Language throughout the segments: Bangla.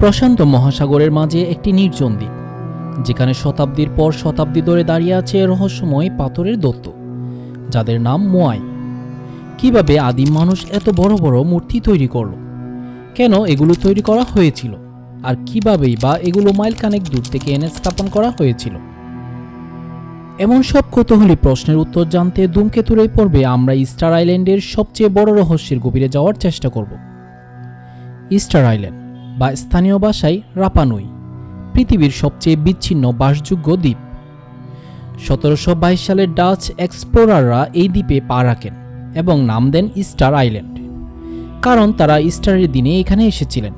প্রশান্ত মহাসাগরের মাঝে একটি নির্জন দ্বীপ, যেখানে শতাব্দীর পর শতাব্দী ধরে দাঁড়িয়ে আছে রহস্যময় পাথরের দত্ত, যাদের নাম মোয়াই। কীভাবে আদিম মানুষ এত বড় বড় মূর্তি তৈরি করল? কেন এগুলো তৈরি করা হয়েছিল? আর কিভাবেই বা এগুলো মাইলখানেক দূর থেকে এনে স্থাপন করা হয়েছিল? এমন সব কৌতূহলী প্রশ্নের উত্তর জানতে ধূমকেতুর এই পর্বে আমরা ইস্টার আইল্যান্ডের সবচেয়ে বড় রহস্যের গভীরে যাওয়ার চেষ্টা করব। Easter Island. বা স্থানীয় ভাষায় রাপানুই, পৃথিবীর সবচেয়ে বিচ্ছিন্ন বাসযোগ্য দ্বীপ। সতেরোশো বাইশ সালে ডাচ এক্সপ্লোরাররা এই দ্বীপে পা রাখেন এবং নাম দেন ইস্টার আইল্যান্ড। কারণ তারা ইস্টারের দিনে এখানে এসেছিলেন।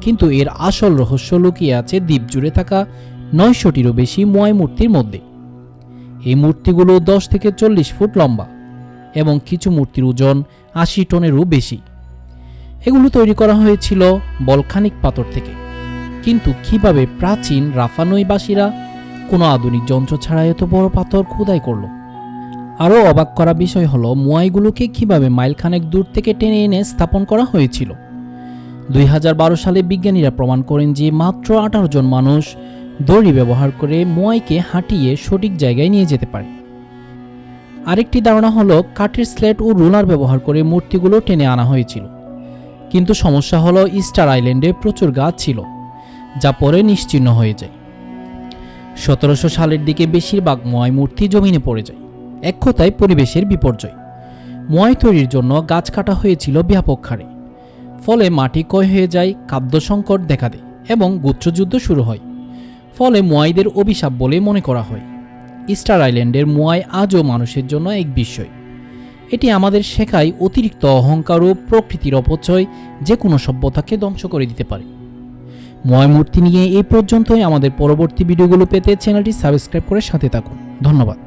কিন্তু এর আসল রহস্য লুকিয়ে আছে দ্বীপ জুড়ে থাকা নয়শোটিরও বেশি ময় মূর্তির মধ্যে। এই মূর্তিগুলো দশ থেকে চল্লিশ ফুট লম্বা এবং কিছু মূর্তির ওজন আশি টনেরও বেশি। এগুলো তৈরি করা হয়েছিল বলখানিক পাথর থেকে। কিন্তু কীভাবে প্রাচীন রাফানৈবাসীরা কোনো আধুনিক যন্ত্র ছাড়া এত বড় পাথর খোদাই করল? আরও অবাক করা বিষয় হলো, মোয়াইগুলোকে কীভাবে মাইলখানেক দূর থেকে টেনে এনে স্থাপন করা হয়েছিল? দুই হাজার বারো সালে বিজ্ঞানীরা প্রমাণ করেন যে মাত্র আঠারো জন মানুষ দড়ি ব্যবহার করে মোয়াইকে হাঁটিয়ে সঠিক জায়গায় নিয়ে যেতে পারে। আরেকটি ধারণা হলো, কাঠের স্লেট ও রোলার ব্যবহার করে মূর্তিগুলো টেনে আনা হয়েছিল। কিন্তু সমস্যা হলো ইস্টার আইল্যান্ডে প্রচুর গাছ ছিল, যা পরে নিশ্চিহ্ন হয়ে যায়। সতেরোশো সালের দিকে বেশিরভাগ ময় মূর্তি জমিনে পড়ে যায়, এক কথায় পরিবেশের বিপর্যয়। ময় তৈরির জন্য গাছ কাটা হয়েছিল ব্যাপক হারে, ফলে মাটি ক্ষয় হয়ে যায়, খাদ্য সংকট দেখা দেয় এবং গুচ্ছযুদ্ধ শুরু হয়। ফলে মোয়াইদের অভিশাপ বলে মনে করা হয়। ইস্টার আইল্যান্ডের মোয়াই আজও মানুষের জন্য এক বিষয় এটি আমাদের শেখায় অতিরিক্ত অহংকার ও প্রকৃতির অপচয় যে কোনো সভ্যতাকে ধ্বংস করে দিতে পারে। ময়মূর্তি নিয়ে এই পর্যন্তই আমাদের পরবর্তী ভিডিওগুলো পেতে চ্যানেলটি সাবস্ক্রাইব করে সাথে থাকুন। ধন্যবাদ।